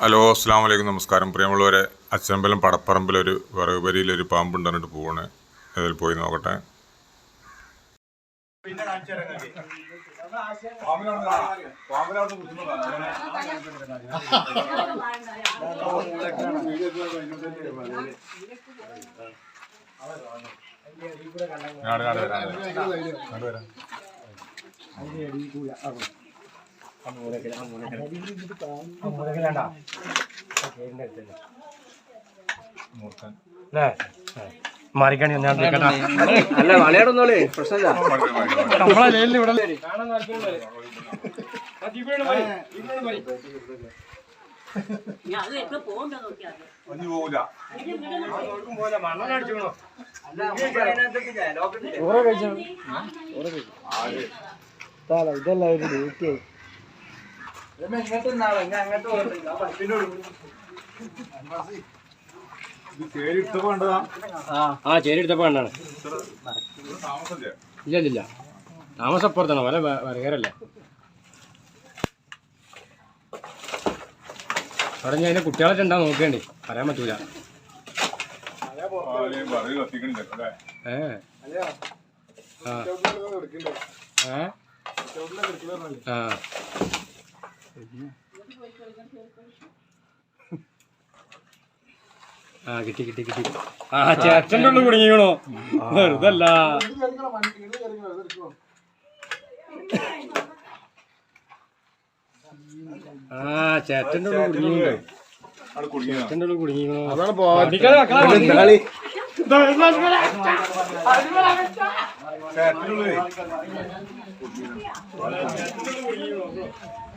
Hello അസ്സാം വലൈക്കും നമസ്കാരം. പ്രിയമുള്ളവരെ അച്ചമ്പലം പടപ്പറമ്പിലൊരു വിറകുപരിയിലൊരു പാമ്പുണ്ട് പറഞ്ഞിട്ട് പോവാണ്. അതിൽ പോയി നോക്കട്ടെ. മാറിക്കാണി ഞാൻ അല്ല മലയാളൊന്നോളേ പ്രശ്നമില്ല. നമ്മളെ ജയിലിൽ ഇവിടെ ഞാൻ അത് എപ്പോ പോകണ്ടോ നോക്കിയാ ഇതല്ല ഒരു ഡ്യൂട്ടി ആ ചേരി എടുത്തപ്പോ കണ്ടാണ്. ഇല്ല ഇല്ല താമസം വല വരകരല്ല പറഞ്ഞ അതിന്റെ കുട്ടികളൊക്കെ ഉണ്ടാ നോക്കേണ്ടി? പറയാൻ പറ്റൂല. ഏ. ആ. ആ. ആ കിട്ടി കിട്ടി കിട്ടി. ആ ചേട്ടന്റെ ഉള്ളിൽ കുടുങ്ങിക്കണോ? വെറുതല്ല. ആ ചേട്ടന്റെ ഉള്ളിൽ കുടുങ്ങിക്കണോ? ചേട്ടന്റെ ഉള്ളിൽ കുടുങ്ങിയോ ചേട്ടന്റെ കുടുങ്ങിയിട്ടാണ് വന്നത്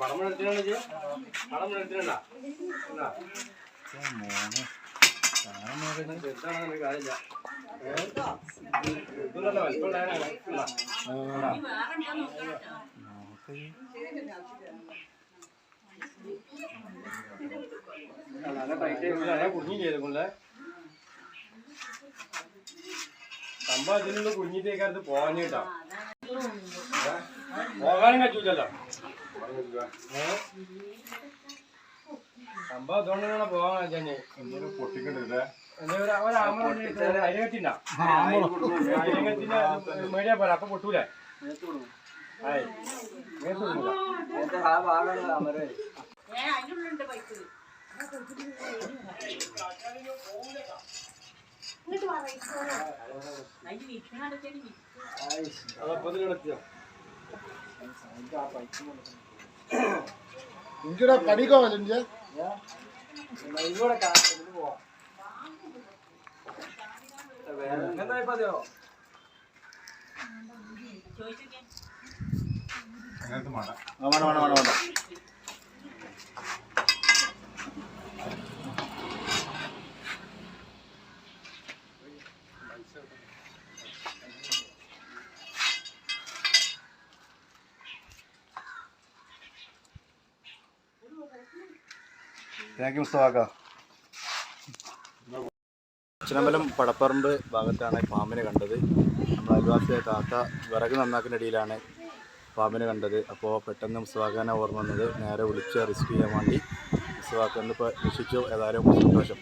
പടം എടുത്തിട്ടുണ്ടോ പടം എടുത്തിട്ടുണ്ടാ? ഇനി വേറെ എന്താ നോക്കണം സംഭവം ഇതിനുള്ള കുഞ്ഞിട്ടേക്കാരത്ത് പോകാഞ്ഞിട്ടാ പോകാനും കച്ചൂലല്ലോ ഏ? സംഭവം അതുകൊണ്ടാണ് പോകാൻ കഴിഞ്ഞേ മേടിയാ പോരാ അപ്പൊ പൊട്ടൂലേ? ആയി. മേത്ത് ഇഞ്ചിയുടെ കടിക്കോവല്ലേ ഇഞ്ചി. ചോദിച്ചോക്കെ വേണ്ട വേണ്ട വേണ്ട. താങ്ക് യു മുസ്തഫാക്ക അച്ഛനമ്പലം പടപ്പറമ്പ് ഭാഗത്താണ് പാമ്പിനെ കണ്ടത്. നമ്മൾ അയൽവാസിയായ താത്ത വിറക് നന്നാക്കുന്നതിനിടയിലാണ് പാമ്പിനെ കണ്ടത്. അപ്പോൾ പെട്ടെന്ന് മുസ്തഫാക്കാനെ ഓർമ്മ വന്നത് നേരെ വിളിച്ച് റിസ്ക് ചെയ്യാൻ വേണ്ടി മുസ്തഫാക്ക എന്നിപ്പോൾ രക്ഷിച്ചു. ഏതായാലും സന്തോഷം.